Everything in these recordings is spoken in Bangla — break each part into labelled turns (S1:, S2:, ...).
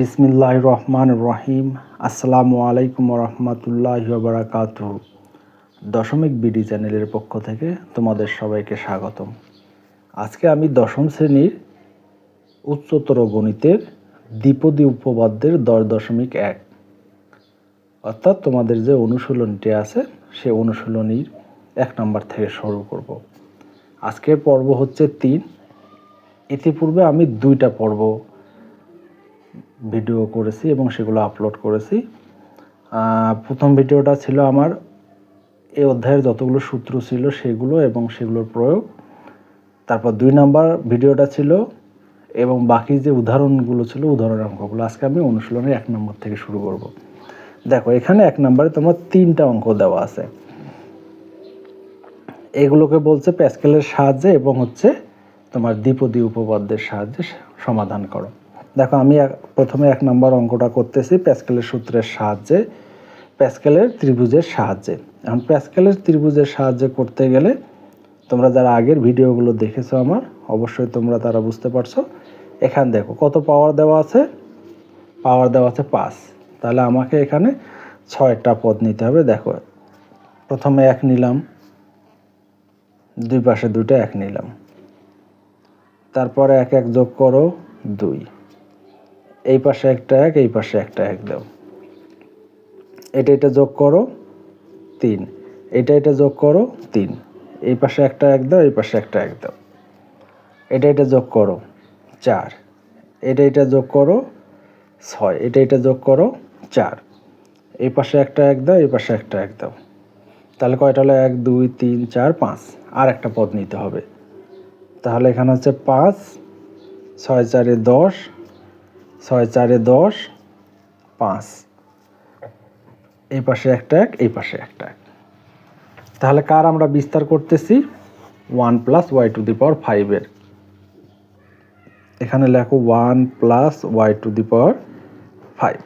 S1: বিসমিল্লাহ রহমান রহিম। আসসালামু আলাইকুম রহমতুল্লাহ বারাকাত দশমিক বিডি চ্যানেলের পক্ষ থেকে তোমাদের সবাইকে স্বাগতম। আজকে আমি দশম শ্রেণির উচ্চতর গণিতের দ্বিপদী উপপাদ্যের দশ দশমিক এক। অর্থাৎ তোমাদের যে অনুশীলনটি আছে, সে অনুশীলনীর এক নম্বর থেকে শুরু করব। আজকের পর্ব হচ্ছে তিন। ইতিপূর্বে আমি দুইটা পর্ব ভিডিও করেছি এবং সেগুলো আপলোড করেছি। প্রথম ভিডিওটা ছিল আমার এই অধ্যায়ের যতগুলো সূত্র ছিল সেগুলো এবং সেগুলোর প্রয়োগ। তারপর দুই নাম্বার ভিডিওটা ছিল এবং বাকি যে উদাহরণগুলো ছিল, উদাহরণের অঙ্কগুলো আজকে আমি অনুশীলনের এক নম্বর থেকে শুরু করব। দেখো, এখানে এক নম্বরে তোমার তিনটা অঙ্ক দেওয়া আছে। এগুলোকে বলছে প্যাসকেলের সাহায্যে এবং হচ্ছে তোমার দ্বিপদী উপপাদ্যের সাহায্যে সমাধান করো। দেখো, আমি প্রথমে এক নম্বর অঙ্কটা করতেছি প্যাসকেলের সূত্রের সাহায্যে, প্যাসকেলের ত্রিভুজের সাহায্যে। এখন প্যাসকেলের ত্রিভুজের সাহায্যে করতে গেলে তোমরা যারা আগের ভিডিওগুলো দেখেছ আমার, অবশ্যই তোমরা তারা বুঝতে পারছ। এখান দেখো, কত পাওয়ার দেওয়া আছে? পাওয়ার দেওয়া আছে পাঁচ। তাহলে আমাকে এখানে ছয়টা পদ নিতে হবে। দেখো, প্রথমে এক নিলাম, দুই পাশে দুইটা এক নিলাম। তারপরে এক এক যোগ করো, দুই। এই পাশে একটা এক, এই পাশে একটা এক দাও। এটা এটা যোগ করো, তিন। এটা এটা যোগ করো, তিন। এই পাশে একটা এক দাও, এই পাশে একটা এক দাও। এটা এটা যোগ করো, চার। এটা এটা যোগ করো, ছয়। এটা এটা যোগ করো, চার। এই পাশে একটা এক দাও, এই পাশে একটা এক দাও। তাহলে কয়টা হলো? এক, দুই, তিন, চার, পাঁচ। আর একটা পদ নিতে হবে। তাহলে এখানে হচ্ছে পাঁচ, ছয়, চারে দশ ছয় চারে দশ, পাঁচ। এই পাশে একটা এক, এই পাশে একটা এক। তাহলে কার আমরা বিস্তার করতেছি? One plus Y to the power ফাইভের এখানে লেখো one plus Y to the power five.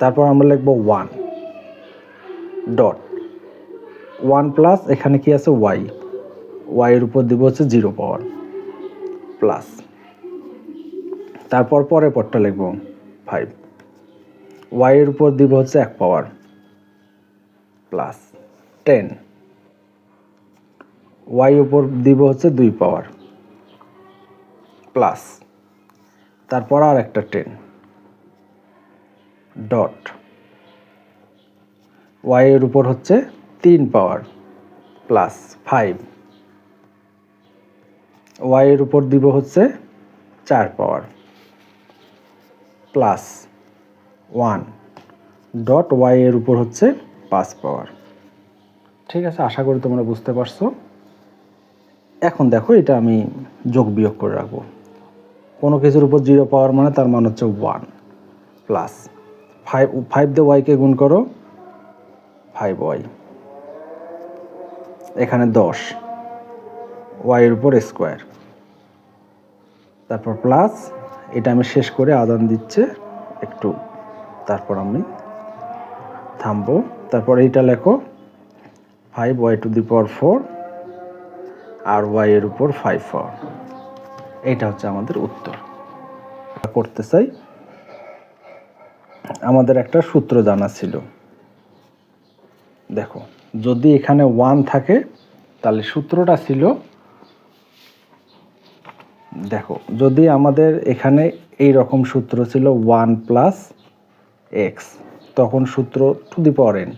S1: তারপর আমরা লিখব ওয়ান। ডট। ওয়ান প্লাস এখানে কি আছে? ওয়াই। ওয়াইয়ের উপর দিব হচ্ছে জিরো পাওয়ার প্লাস। তারপর পরের পরটা লিখব ফাইভ ওয়াইয়ের উপর দিব হচ্ছে এক পাওয়ার প্লাস টেন ওয়াই উপর দিব হচ্ছে দুই পাওয়ার প্লাস তারপর আর একটা টেন ডট ওয়াইয়ের উপর হচ্ছে তিন পাওয়ার প্লাস ফাইভ ওয়াইয়ের উপর দিব হচ্ছে চার power plus one dot Y এর উপর হচ্ছে পাঁচ পাওয়ার। ঠিক আছে, আশা করি তোমরা বুঝতে পারছ। এখন দেখো, এটা আমি যোগ বিয়োগ করে রাখব। কোনো কিছুর উপর জিরো পাওয়ার মানে তার মান হচ্ছে ওয়ান প্লাস ফাইভ ফাইভ দিয়ে ওয়াইকে গুণ করো ফাইভ ওয়াই এখানে দশ ওয়াইয়ের উপর স্কোয়ার তারপর প্লাস এটা আমি শেষ করে আদান দিচ্ছে। একটু তারপর আমি থামবো। তারপর এইটা লেখো five Y to the power four R Y এর উপর ফাইভ ফোর এইটা হচ্ছে আমাদের উত্তর। করতে চাই, আমাদের একটা সূত্র জানা ছিল। দেখো, যদি এখানে ওয়ান থাকে, তাহলে সূত্রটা ছিল দেখো, যদি আমাদের এখানে এই রকম সূত্র ছিল ওয়ান প্লাস এক্স, তখন সূত্র টু দি পাওয়ার এন,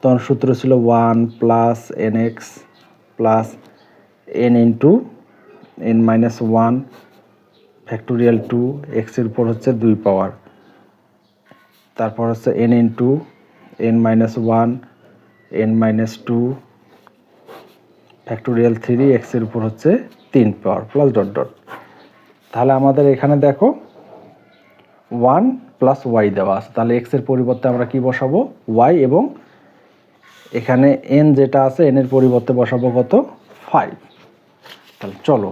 S1: তখন সূত্র ছিল one plus N X plus N into N minus one factorial two এক্সের উপর হচ্ছে দুই পাওয়ার, তারপর হচ্ছে N into N minus one, N minus two factorial three এক্সের উপর হচ্ছে তিন পাওয়ার, প্লাস ডট ডট। তাহলে আমাদের এখানে দেখো ওয়ান প্লাস ওয়াই দেওয়া আছে। তাহলে এক্সের পরিবর্তে আমরা কি বসাবো? ওয়াই এবং এখানে এন যেটা আছে এনের পরিবর্তে বসাবো কত? ফাইভ তাহলে চলো।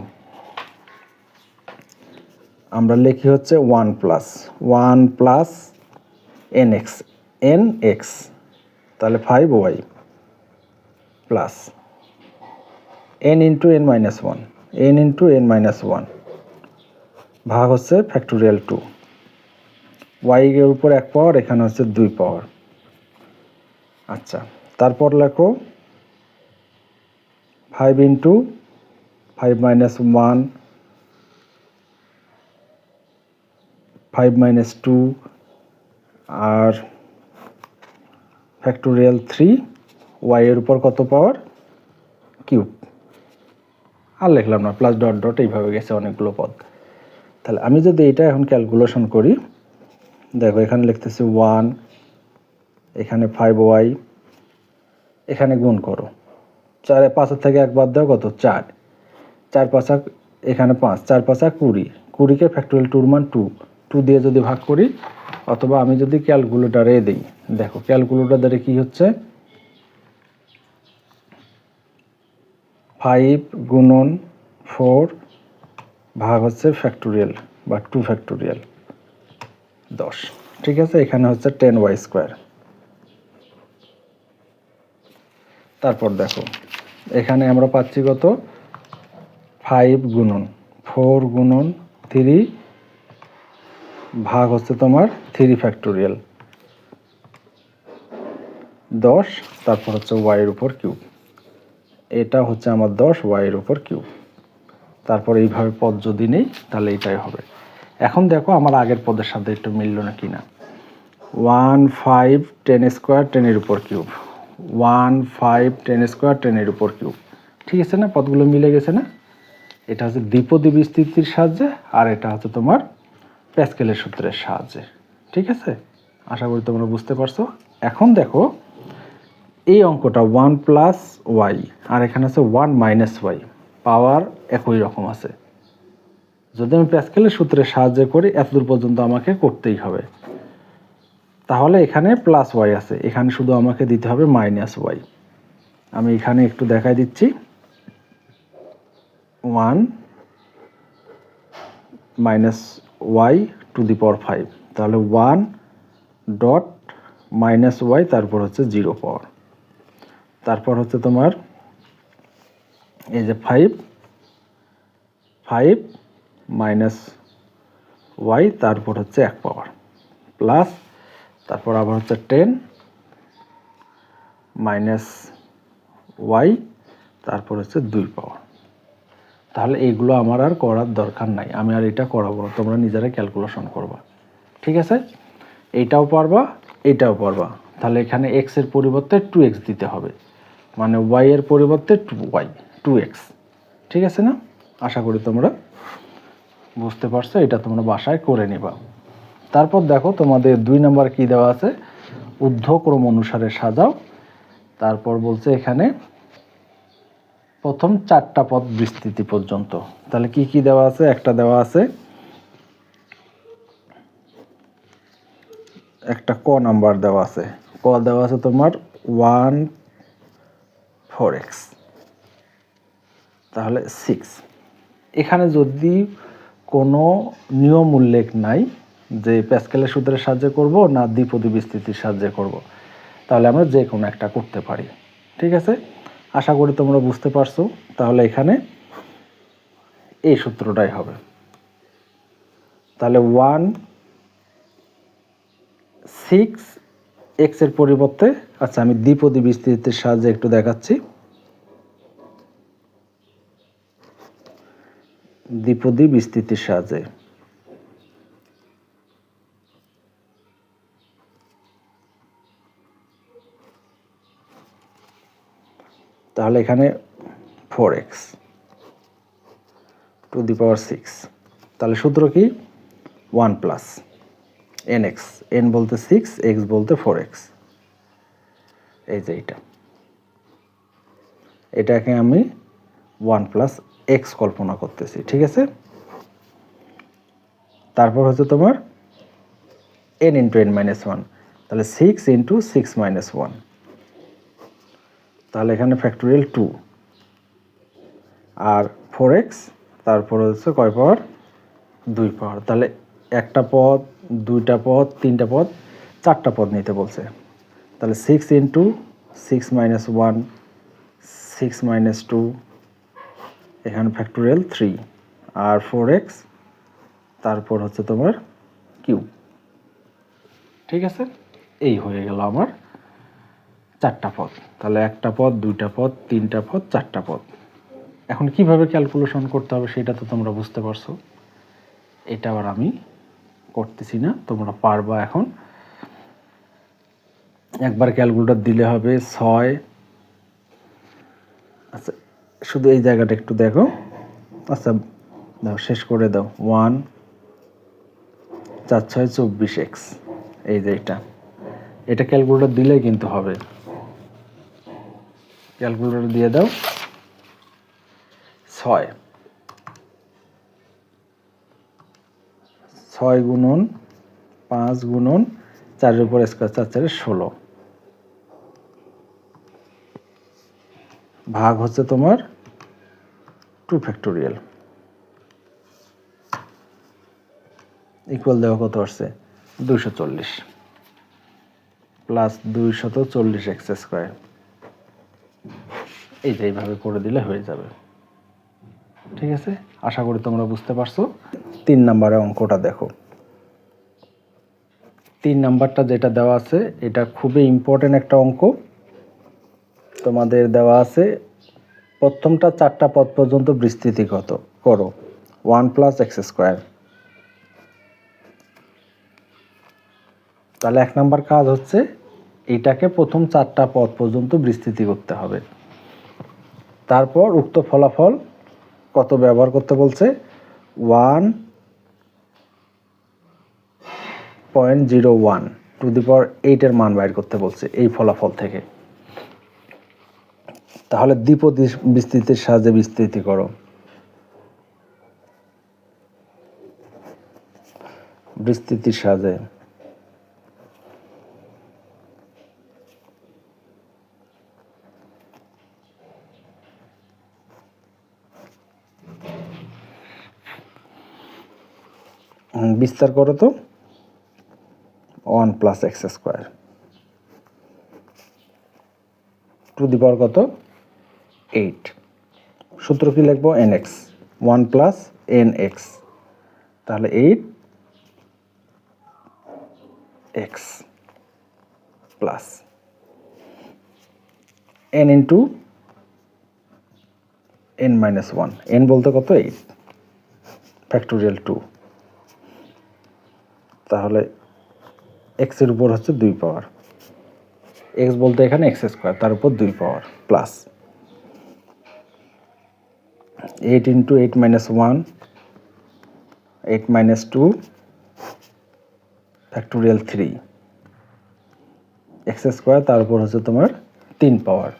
S1: আমরা লিখি হচ্ছে one plus one plus N X N X তাহলে five Y plus N into N minus one N into N minus one ভাগ হচ্ছে ফ্যাক্টোরিয়াল টু ওয়াই এর উপর এক পাওয়ার এখানে হচ্ছে দুই পাওয়ার আচ্ছা তারপর লেখো five into five minus one five minus two আর ফ্যাক্টোরিয়াল থ্রি ওয়াই এর উপর কত পাওয়ার কিউব আর লিখলাম না প্লাস ডট ডট এইভাবে গেছে অনেকগুলো পদ। তাহলে আমি যদি এটা এখন ক্যালকুলেশন করি, দেখো এখানে লিখতেছি ওয়ান এখানে ফাইভ ওয়াই এখানে গুণ করো। চারে পাঁচের থেকে এক বাদ দাও কত? চার। চার পাঁচা এখানে পাঁচ। চার পাঁচা কুড়ি। কুড়িকে ফ্যাক্টোরিয়াল টুর মান টু টু দিয়ে যদি ভাগ করি, অথবা আমি যদি ক্যালকুলেটারে দিই, দেখো ক্যালকুলেটার দ্বারা কি হচ্ছে? ফাইভ গুণন ফোর ভাগ হচ্ছে ফ্যাক্টোরিয়াল বা টু ফ্যাক্টোরিয়াল দশ। ঠিক আছে, এখানে হচ্ছে টেন ওয়াই স্কোয়ার তারপর দেখো, এখানে আমরা পাচ্ছি কত? ফাইভ গুণন ফোর গুণন থ্রি ভাগ হচ্ছে তোমার থ্রি ফ্যাক্টোরিয়াল দশ, তারপর হচ্ছে ওয়াইয়ের উপর কিউব এটা হচ্ছে আমার দশ ওয়াইয়ের উপর কিউব তারপর এইভাবে পদ যদি নেই, তাহলে এটাই হবে। এখন দেখো আমার আগের পদের সাথে একটু মিলল না কিনা ওয়ান ফাইভ টেন স্কোয়ার টেনের উপর cube. One five ten square টেনের উপর কিউব। ঠিক আছে না? পদগুলো মিলে গেছে না? এটা হচ্ছে দ্বিপদী বিস্তৃতির সাহায্যে আর এটা হচ্ছে তোমার প্যাসকেলের সূত্রের সাহায্যে। ঠিক আছে? আশা করি তোমরা বুঝতে পারছ। এখন দেখো, এই অঙ্কটা ওয়ান প্লাস ওয়াই আর এখানে আছে ওয়ান মাইনাস ওয়াই। পাওয়ার একই রকম আছে। যদি আমি প্যাসকেলের সূত্রের সাহায্যে করি, এতদূর পর্যন্ত আমাকে করতেই হবে। তাহলে এখানে প্লাস ওয়াই আছে। এখানে শুধু আমাকে দিতে হবে মাইনাস ওয়াই আমি এখানে একটু দেখাই দিচ্ছি। One minus Y to the power five তাহলে ওয়ান ডট মাইনাস ওয়াই তারপর হচ্ছে জিরো পাওয়ার তারপর হচ্ছে তোমার এই যে ফাইভ ফাইভ মাইনাস ওয়াই তারপর হচ্ছে এক পাওয়ার প্লাস তারপর আবার হচ্ছে টেন মাইনাস ওয়াই তারপর হচ্ছে দুই পাওয়ার তাহলে এইগুলো আমার আর করার দরকার নাই, আমি আর এটা করাবো না, তোমরা নিজেরা ক্যালকুলেশন করবা, ঠিক আছে? এইটাও পারবা, এটাও পারবা, তাহলে এখানে এক্সের পরিবর্তে টু এক্স দিতে হবে মানে ওয়াই এর পরিবর্তে টু ওয়াই টু এক্স ঠিক আছে না? আশা করি তোমরা বুঝতে পারছ, এটা তোমরা বাসায় করে নিবা। তারপর দেখো তোমাদের দুই নাম্বার কি দেওয়া আছে? ঊর্ধ্বক্রম অনুসারে সাজাও। তারপর বলছে এখানে প্রথম চারটা পদ বিস্তৃতি পর্যন্ত। তাহলে কি কি দেওয়া আছে? একটা দেওয়া আছে একটা ক নাম্বার দেওয়া আছে। ক দেওয়া আছে তোমার ওয়ান ফোর এক্স তাহলে সিক্স এখানে যদি কোনো নিয়ম উল্লেখ নাই যে প্যাসকেলের সূত্রের সাহায্যে করব না দ্বিপদী বিস্তৃতির সাহায্যে করব, তাহলে আমরা যে কোনো একটা করতে পারি। ঠিক আছে? আশা করি তোমরা বুঝতে পারছ। তাহলে এখানে এই সূত্রটাই হবে। তাহলে ওয়ান সিক্স এক্সের পরিবর্তে আচ্ছা আমি দ্বিপদী বিস্তৃতির সাহায্যে একটু দেখাচ্ছি। দ্বিপদী বিস্তৃতির সাহায্যে তাহলে এখানে four X to the power six তাহলে সূত্র কি? One plus N X N বলতে সিক্স এক্স বলতে ফোর এক্স এই যে এইটা এটাকে আমি ওয়ান প্লাস এক্স কল্পনা করতেছি, ঠিক আছে? তারপর হচ্ছে তোমার N into N minus one তাহলে six into six minus one তাহলে এখানে ফ্যাক্টোরিয়াল টু আর ফোর এক্স তারপর হচ্ছে কয় পাওয়ার? দুই পাওয়ার। তাহলে একটা পদ, দুইটা পদ, তিনটা পদ, চারটা পদ নিতে বলছে। তাহলে six into six minus one six minus two এখানে ফ্যাক্টোরিয়াল থ্রি আর ফোর এক্স তারপর হচ্ছে তোমার কিউ ঠিক আছে? এই হয়ে গেল আমার চারটা পদ। তাহলে একটা পদ, দুইটা পদ, তিনটা পদ, চারটা পদ। এখন কীভাবে ক্যালকুলেশন করতে হবে সেটা তো তোমরা বুঝতে পারছ। এটা আবার আমি করতেছি না, তোমরা পারবা এখন। একবার ক্যালকুলেটর দিলে হবে ছয়। আচ্ছা শুধু এই জায়গাটা একটু দেখো। আচ্ছা দাও, শেষ করে দাও। ওয়ান, চার, ছয়, চব্বিশ এক্স এই যে এটা। এটা ক্যালকুলেটর দিলেই কিন্তু হবে। ক্যালকুলেটর দিয়ে দাও। ছয়। ছয় গুণন পাঁচ গুণন চারের উপর স্কোয়ার, চার চারের ষোলো। ভাগ হচ্ছে তোমার টু ফ্যাক্টোরিয়াল ইকুয়াল দেওয়া কত আসছে? দুইশো চল্লিশ। প্লাস দুইশত চল্লিশ এক্স স্কোয়ার। এই যে এইভাবে করে দিলে হয়ে যাবে। ঠিক আছে? আশা করি তোমরা বুঝতে পারছ। তিন নম্বরের অঙ্কটা দেখো। তিন নাম্বারটা যেটা দেওয়া আছে, এটা খুবই ইম্পর্টেন্ট একটা অঙ্ক। তোমাদের দেওয়া আছে, প্রথমটা চারটা পদ পর্যন্ত বিস্তৃতি কত করো, ওয়ান প্লাস এক্স স্কোয়ার। তাহলে এক নাম্বার কাজ হচ্ছে, এটাকে প্রথম চারটা পদ পর্যন্ত বিস্তৃতি করতে হবে। তারপর উক্ত ফলাফল কত ব্যবহার করতে বলছে? One point zero one to the power এইটের মান বাইর করতে বলছে এই ফলাফল থেকে। তাহলে দ্বিপদী বিস্তৃতির সাহায্যে বিস্তৃতি করো। বিস্তৃতির সাহায্যে। বিস্তার করো তো। One plus x square. To the power কত? এইট। সূত্র কি লিখব? N x. One plus n x. তাহলে eight x plus n into n minus one. N বলতে কত? এইট। Factorial two. তাহলে এক্সের উপর হচ্ছে দুই পাওয়ার। এক্স বলতে এখানে এক্স স্কোয়ার, তার উপর দুই power, plus. Eight into eight minus one eight minus two factorial three x square তার উপর হচ্ছে তোমার তিন পাওয়ার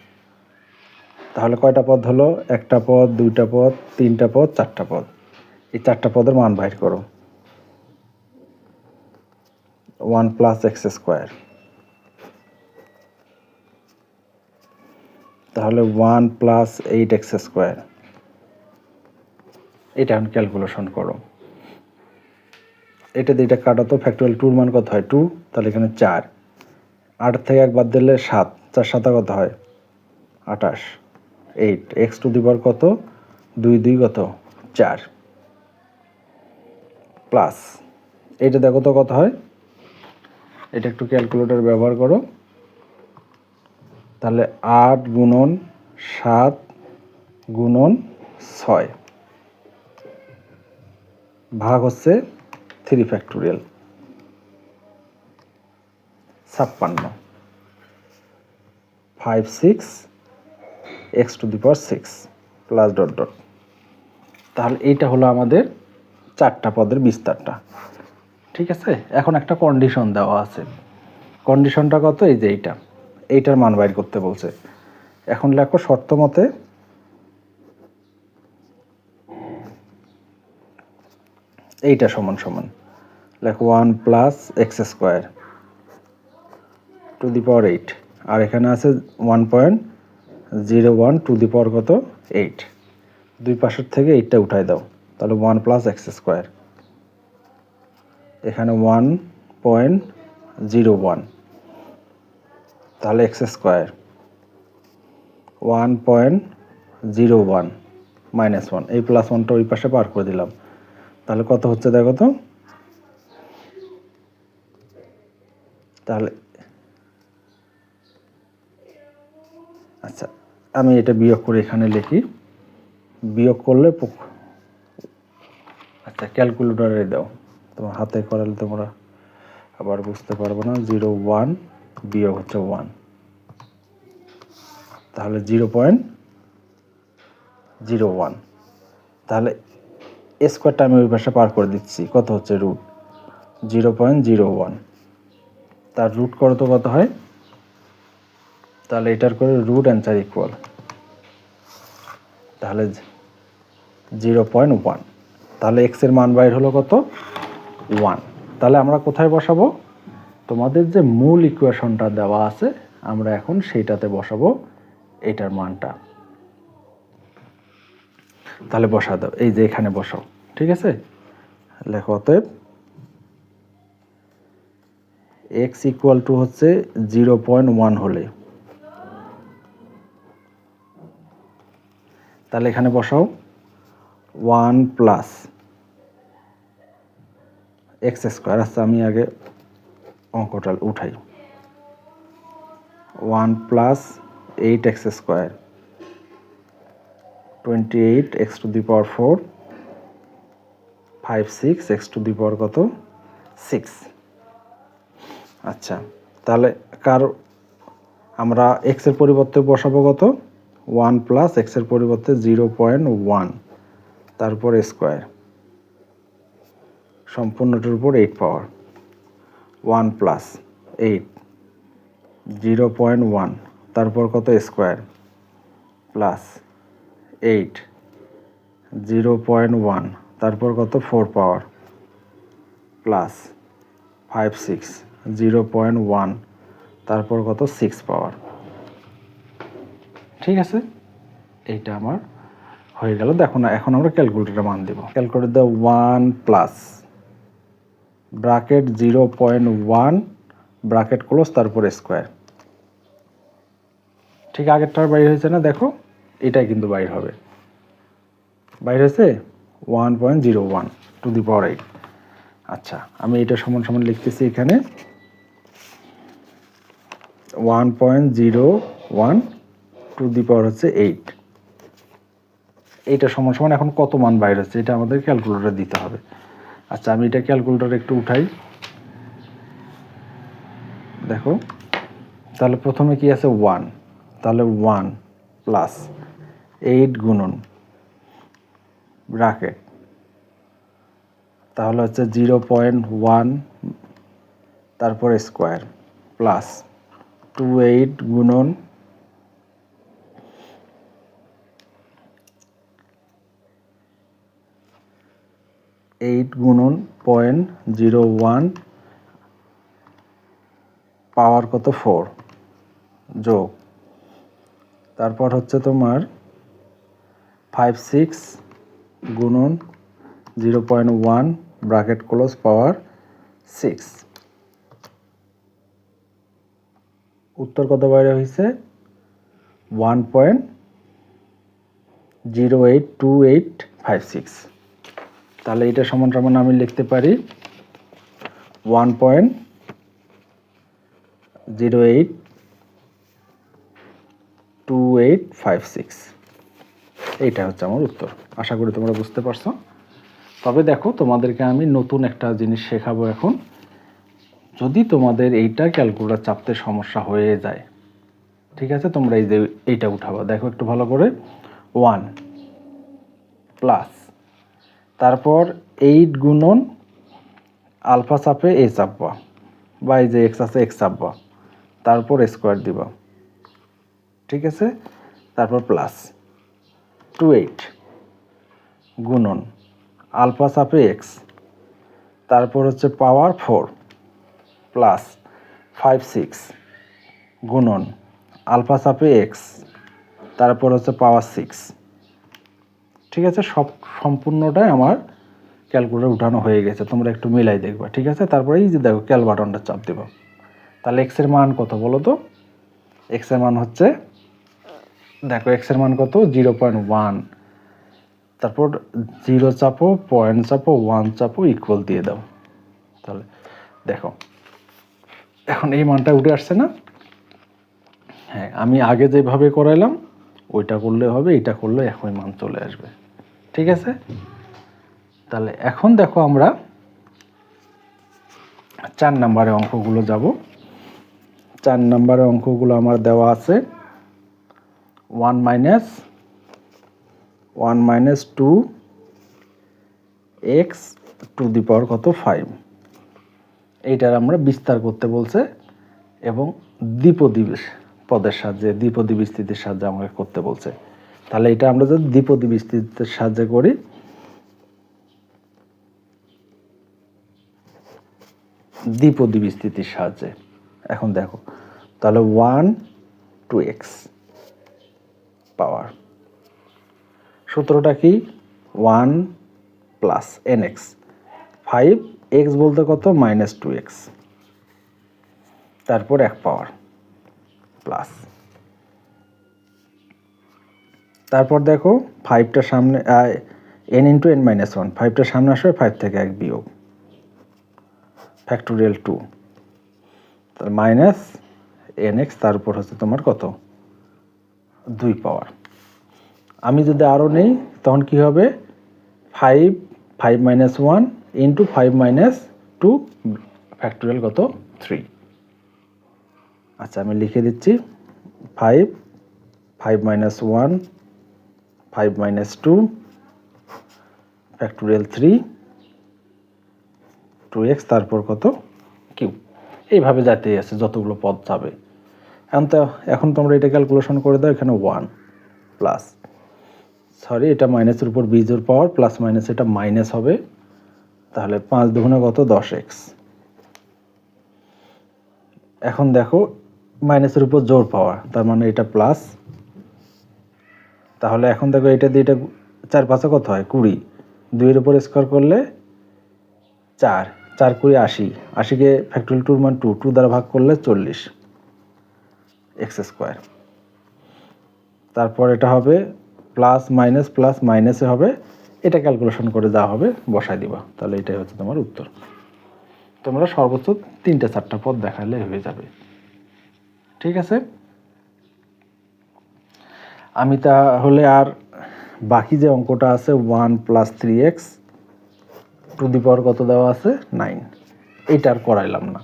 S1: তাহলে কয়টা পদ হলো? একটা পদ, দুইটা পদ, তিনটা পদ, চারটা পদ। এই চারটা পদের মান বাইর করো। ওয়ান প্লাস এক্স স্কোয়ার তাহলে one plus eight x square এটা এখন ক্যালকুলেশন করো। এটা দিয়ে এটা কাটাতো ফ্যাক্টোরিয়াল টুর মান কত হয়? টু তাহলে এখানে চার। আট থেকে একবার দিলে সাত। চার সাতা কত হয়? আঠাশ। এইট এক্স টু দিবার কত? দুই দুই কত? চার। প্লাস এইটা দেখো তো কত হয়? এটা একটু ক্যালকুলেটর ব্যবহার করো। তাহলে আট গুণন সাত গুণন ছয়। ভাগ হচ্ছে থ্রি ফ্যাক্টোরিয়াল ছাপ্পান্ন। Five six x to the power six plus dot dot তাহলে এইটা হলো আমাদের চারটা পদের বিস্তারটা। ঠিক আছে? এখন একটা কন্ডিশন দেওয়া আছে। কন্ডিশনটা কত? এই যে এইটা। এইটার মান বাইর করতে বলছে। এখন লেখো শর্ত মতে এইটা সমান সমান। লেখো one plus x square to the power eight আর এখানে আছে one point zero one to the power কত? এইট দুই পাশের থেকে এইটটা উঠাই দাও, তাহলে ওয়ান প্লাস এক্স স্কোয়ার এখানে ওয়ান পয়েন্ট জিরো ওয়ান তাহলে x square one point zero one minus one এই প্লাস ওয়ানটা ওই পাশে পার করে দিলাম। তাহলে কত হচ্ছে দেখো তো? তাহলে আচ্ছা আমি এটা বিয়োগ করে এখানে লিখি। বিয়োগ করলে আচ্ছা ক্যালকুলেটরে দাও। তোমার হাতে করালে তোমরা আবার বুঝতে পারব না। জিরো ওয়ান বিয়োগ হচ্ছে ওয়ান। তাহলে জিরো পয়েন্ট জিরো ওয়ান। তাহলে স্কোয়ারটা আমি ওই পাশে পার করে দিচ্ছি। কত হচ্ছে root zero point zero one তার রুট করো তো কত হয়? তাহলে এটার করে রুট অ্যান্সার ইকুয়াল তাহলে জিরো পয়েন্ট ওয়ান তাহলে এক্সের মান বাইর হলো কত? ওয়ান তাহলে আমরা কোথায় বসাবো? তোমাদের যে মূল ইকুয়েশনটা দেওয়া আছে, আমরা এখন সেইটাতে বসাবো। এটার মানটা। তাহলে বসা দাও। এই যে এখানে বসাও ঠিক আছে? লেখো, অতএব এক্স ইকুয়াল টু হচ্ছে জিরো পয়েন্ট ওয়ান হলে। তাহলে এখানে বসাও। ওয়ান প্লাস এক্স স্কোয়ার আচ্ছা আমি আগে অঙ্কটা উঠাই। One plus eight x square twenty eight x to the power four five six x to the power কত? সিক্স আচ্ছা তাহলে কার, আমরা এক্সের পরিবর্তে বসাবো কত? ওয়ান প্লাস এক্সের পরিবর্তে জিরো পয়েন্ট ওয়ান তারপর স্কোয়ার সম্পূর্ণটার উপর eight power one plus eight zero point one তারপর কত? Square plus eight zero point one তারপর কত? Four power plus five six zero point one তারপর কত? সিক্স পাওয়ার ঠিক আছে? এইটা আমার হয়ে গেল। দেখো না, এখন আমরা ক্যালকুলেটরে মান দেব। ক্যালকুলেটর দেব one plus bracket zero point one bracket close তারপর স্কোয়ার ঠিক আগেরটার বাইর হয়েছে না? দেখো। এটাই কিন্তু বাইর হবে। বাইর হয়েছে one point zero one to the power eight আচ্ছা আমি এটা সমান সমান লিখতেছি এখানে। One point zero one to the power হচ্ছে এইট এইটা সমান সমান এখন কত মান বাইর হচ্ছে এটা আমাদের ক্যালকুলেটার দিতে হবে। আচ্ছা আমি এটা ক্যালকুলেটার একটু উঠাই। দেখো, তাহলে প্রথমে কি আছে ওয়ান তাহলে ওয়ান প্লাস এইট গুণন ব্রাকেট তাহলে হচ্ছে জিরো পয়েন্ট ওয়ান, তারপর স্কোয়ার প্লাস টু এইট গুণন এইট গুণন পয়েন্ট জিরো ওয়ান পাওয়ার কত? ফোর যোগ। তারপর হচ্ছে তোমার ফাইভ সিক্স গুণন zero point one bracket close power six উত্তর কত বাইরে হয়েছে? One point zero eight two eight five six তাহলে এটা সমান সমান আমি লিখতে পারি one point zero eight two eight five six এইটা হচ্ছে আমার উত্তর। আশা করি তোমরা বুঝতে পারছ। তবে দেখো, তোমাদেরকে আমি নতুন একটা জিনিস শেখাবো এখন। যদি তোমাদের এইটা ক্যালকুলেটার চাপতে সমস্যা হয়ে যায়, ঠিক আছে? তোমরা এই যে এইটা উঠাবা। দেখো একটু ভালো করে। One plus. তারপর এইট গুণন আলফা চাপে এ চাপবা বা এই যে এক্স আছে, এক্স চাপবা। তারপর স্কোয়ার দিবা। ঠিক আছে? তারপর প্লাস। টু এইট গুণন আলফা চাপে এক্স তারপর হচ্ছে power four plus five six গুণন আলফা চাপে এক্স তারপর হচ্ছে পাওয়ার সিক্স ঠিক আছে? সব সম্পূর্ণটাই আমার ক্যালকুলেটার উঠানো হয়ে গেছে। তোমরা একটু মিলাই দেখবা। ঠিক আছে? তারপরে এই যে দেখো ক্যাল বাটনটা চাপ দেবো। তাহলে এক্সের মান কত বলো তো? এক্সের মান হচ্ছে দেখো এক্সের মান কত? জিরো পয়েন্ট ওয়ান তারপর জিরো চাপো পয়েন্ট চাপো ওয়ান চাপো ইকুয়াল দিয়ে দাও। তাহলে দেখো, এখন এই মানটা উঠে আসছে না? হ্যাঁ আমি আগে যেভাবে করাইলাম, ওইটা করলে হবে এটা করলে একই মান চলে আসবে। ঠিক আছে? তাহলে এখন দেখো আমরা চার নম্বরে অঙ্কগুলো যাব। চার নম্বরে অঙ্কগুলো আমার দেওয়া আছে। One minus one minus two x to the power কত? ফাইভ এইটার আমরা বিস্তার করতে বলছে, এবং দ্বিপদী পদের সাহায্যে দ্বিপদী বিস্তৃতির সাহায্যে আমাকে করতে বলছে। তাহলে এটা আমরা যদি দ্বিপদী বিস্তৃতির সাহায্যে করি দ্বিপদী বিস্তৃতির সাহায্যে। এখন দেখো, তাহলে ওয়ান টু এক্স পাওয়ার। সূত্রটা কি? One plus n x. Five x বলতে কত? Minus two x. তারপর এক পাওয়ার প্লাস। তারপর দেখো ফাইভটার সামনে n into n minus one. ফাইভটার সামনে আসবে, ফাইভ থেকে এক বিয়োগ। Factorial two. তার মাইনাস এন এক্স, তার উপর হচ্ছে তোমার কত? দুই পাওয়ার আমি যদি আরও নেই, তখন কি হবে? Five five minus one into five minus two factorial কত? থ্রি আচ্ছা আমি লিখে দিচ্ছি five five minus one five minus two factorial three two x তারপর কত? কিউ এইভাবে যাতে আছে, যতগুলো পদ যাবে। এখন তো এখন তোমরা এটা ক্যালকুলেশন করে দাও, এখানে ওয়ান প্লাস সরি এটা মাইনাসের উপর বীজের পাওয়ার প্লাস মাইনাস এটা মাইনাস হবে। তাহলে পাঁচ দুগুণে কত? দশ এক্স এখন দেখো মাইনাসের উপর জোর পাওয়ার, তার মানে এটা প্লাস তাহলে এখন দেখো, এটা দিয়ে এটা চার পাঁচে কত হয়? কুড়ি। দুইয়ের উপর স্কোয়ার করলে চার। চার কুড়ি আশি। আশিকে ফ্যাক্টরি টুর মান টু টু দ্বারা ভাগ করলে চল্লিশ। X square. তারপর এটা হবে প্লাস মাইনাস প্লাস মাইনাসে হবে, এটা ক্যালকুলেশন করে যা হবে বসাই দিবা। তাহলে এটাই হচ্ছে তোমার উত্তর। তোমরা সর্বোচ্চ তিনটে চারটা পদ দেখালে হয়ে যাবে। ঠিক আছে? আমি তাহলে আর বাকি যে অঙ্কটা আছে one plus three x to the power কত দেওয়া আছে? নাইন। এইটা আর করাইলাম না।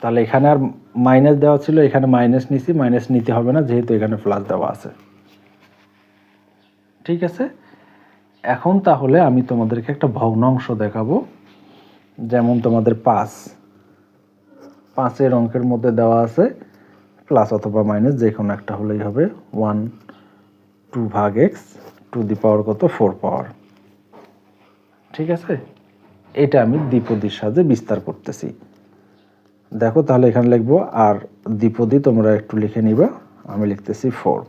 S1: তাহলে এখানে আর মাইনাস দেওয়া ছিল, এখানে মাইনাস নিছি মাইনাস নিতে হবে না, যেহেতু এখানে প্লাস দেওয়া আছে। ঠিক আছে? এখন তাহলে আমি তোমাদেরকে একটা ভগ্নাংশ দেখাবো, যেমন তোমাদের পাঁচ। পাঁচের অঙ্কের মধ্যে দেওয়া আছে প্লাস অথবা মাইনাস যে কোনো একটা হলেই হবে। ওয়ান টু ভাগ এক্স টু দি পাওয়ার কত? ফোর পাওয়ার ঠিক আছে? এটা আমি দ্বিপদীর সাহায্যে বিস্তার করতেছি। দেখো, তাহলে এখানে লিখব, আর দ্বিপদী তোমরা একটু লিখে নিবা। আমি লিখতেছি ফোর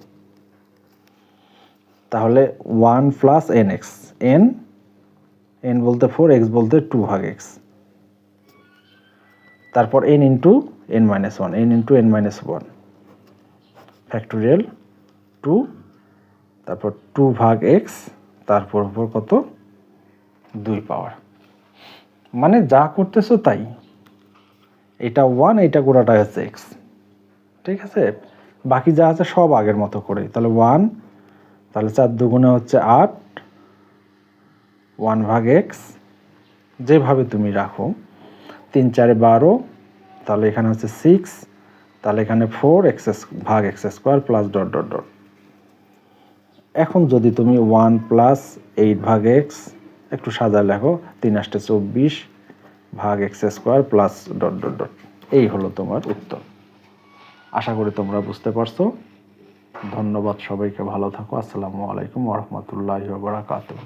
S1: তাহলে one plus n x n n বলতে ফোর এক্স বলতে টু ভাগ এক্স তারপর n into n minus one n into n minus one factorial two তারপর টু ভাগ এক্স তারপর উপর কত? দুই পাওয়ার মানে যা করতেছো তাই। এটা ওয়ান এটা গোড়াটা হচ্ছে এক্স ঠিক আছে? বাকি যা আছে সব আগের মতো করে তাহলে ওয়ান তাহলে চার দুগুণে হচ্ছে আট। ওয়ান ভাগ এক্স যেভাবে তুমি রাখো। তিন, চারে বারো, তাহলে এখানে হচ্ছে সিক্স তাহলে এখানে ফোর এক্স ভাগ x square plus dot dot dot এখন যদি তুমি ওয়ান প্লাস এইট ভাগ এক্স একটু সাজা লেখো, তিন আষ্টে চব্বিশ ভাগ x square plus dot dot dot. এই হলো তোমার উত্তর। আশা করি তোমরা বুঝতে পারছ। ধন্যবাদ সবাইকে, ভালো থাকো। আসসালামু আলাইকুম ওরহমতুল্লাহ বারাকাতুহ।